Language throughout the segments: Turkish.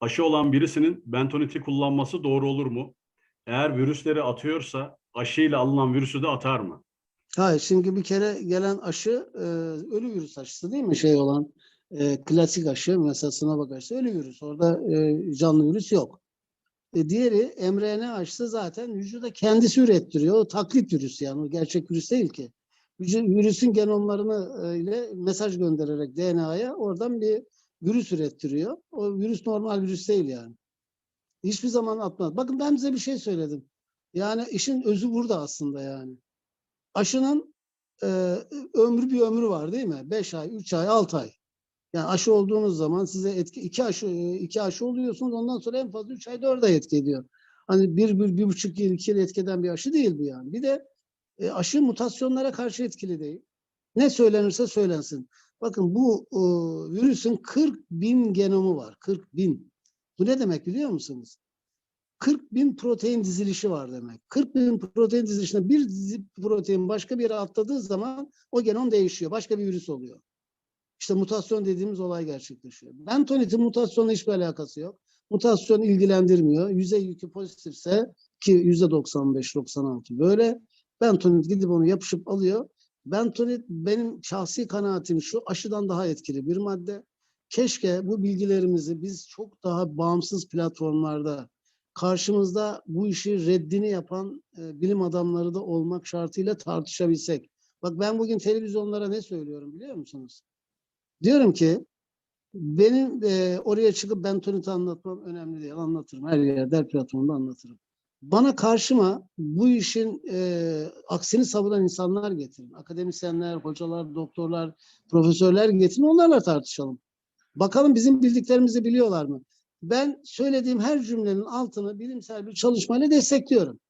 aşı olan birisinin bentoniti kullanması doğru olur mu? Eğer virüsleri atıyorsa aşıyla alınan virüsü de atar mı? Hayır, çünkü bir kere gelen aşı e, ölü virüs aşısı değil mi? Şey olan e, klasik aşı mesela sınav aşısı ölü virüs. Orada e, canlı virüs yok. E, diğeri mRNA aşısı zaten vücuda kendisi ürettiriyor. O taklit virüs yani. O gerçek virüs değil ki. Vücu- Virüsün genomlarını e, ile mesaj göndererek DNA'ya oradan bir virüs ürettiriyor. O virüs normal virüs değil yani. Hiçbir zaman atmaz. Bakın ben size bir şey söyledim. Yani işin özü burada aslında yani aşının e, ömrü bir ömrü var değil mi? 5 ay, 3 ay, 6 ay. Yani aşı olduğunuz zaman size etki iki aşı iki aşı oluyorsunuz. Ondan sonra en fazla 3 ay 4 ay etki ediyor. Hani bir, bir, bir buçuk yıl, iki yıl etki eden bir aşı değil bu yani. Bir de e, aşı mutasyonlara karşı etkili değil. Ne söylenirse söylensin. Bakın bu e, virüsün 40 bin genomu var. 40 bin. Bu ne demek biliyor musunuz? 40 bin protein dizilişi var demek. 40 bin protein dizilişinde bir protein başka bir yere atladığı zaman o genom değişiyor. Başka bir virüs oluyor. İşte mutasyon dediğimiz olay gerçekleşiyor. Bentonitin mutasyonla hiçbir alakası yok. Mutasyon ilgilendirmiyor. Yüzey yükü pozitifse ki yüzde 95-96 böyle. Bentonit gidip onu yapışıp alıyor. Bentonit benim şahsi kanaatim şu aşıdan daha etkili bir madde. Keşke bu bilgilerimizi biz çok daha bağımsız platformlarda karşımızda bu işi reddini yapan e, bilim adamları da olmak şartıyla tartışabilsek. Bak ben bugün televizyonlara ne söylüyorum biliyor musunuz? Diyorum ki benim e, oraya çıkıp bentoniti anlatmam önemli değil. Anlatırım. Her yerde, her platformda anlatırım. Bana karşıma bu işin e, aksini savunan insanlar getirin. Akademisyenler, hocalar, doktorlar, profesörler getirin. Onlarla tartışalım. Bakalım bizim bildiklerimizi biliyorlar mı? Ben söylediğim her cümlenin altını bilimsel bir çalışmayla destekliyorum.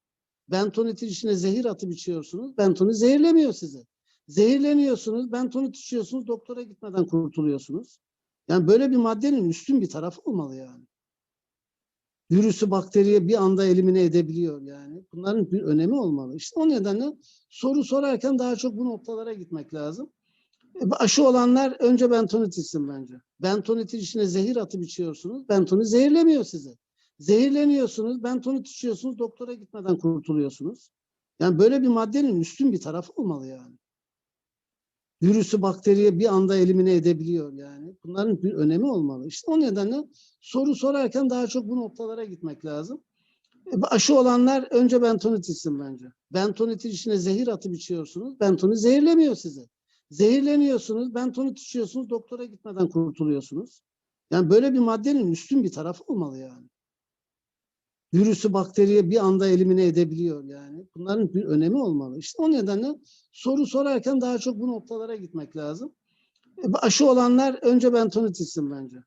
Bentonitin içine zehir atıp içiyorsunuz. Bentonit zehirlemiyor sizi. Zehirleniyorsunuz, bentonit içiyorsunuz, doktora gitmeden kurtuluyorsunuz. Yani böyle bir maddenin üstün bir tarafı olmalı yani. Virüsü, bakteriyi bir anda elimine edebiliyor yani. Bunların bir önemi olmalı. İşte o nedenle soru sorarken daha çok bu noktalara gitmek lazım. E, Aşı olanlar önce bentonit içsin bence. Bentonitin içine zehir atıp içiyorsunuz. Bentonit zehirlemiyor sizi. Zehirleniyorsunuz, bentonit içiyorsunuz, doktora gitmeden kurtuluyorsunuz. Yani böyle bir maddenin üstün bir tarafı olmalı yani. Virüsü, bakteriyi bir anda elimine edebiliyor yani. Bunların bir önemi olmalı. İşte o nedenle soru sorarken daha çok bu noktalara gitmek lazım. E, Aşı olanlar önce bentonit içsin bence. Bentonitin içine zehir atıp içiyorsunuz. Bentonit zehirlemiyor sizi. Zehirleniyorsunuz, bentonit içiyorsunuz, doktora gitmeden kurtuluyorsunuz. Yani böyle bir maddenin üstün bir tarafı olmalı yani. Virüsü, bakteriyi bir anda elimine edebiliyor yani. Bunların bir önemi olmalı. İşte o nedenle soru sorarken daha çok bu noktalara gitmek lazım. E, Aşı olanlar önce bentonit içsin bence.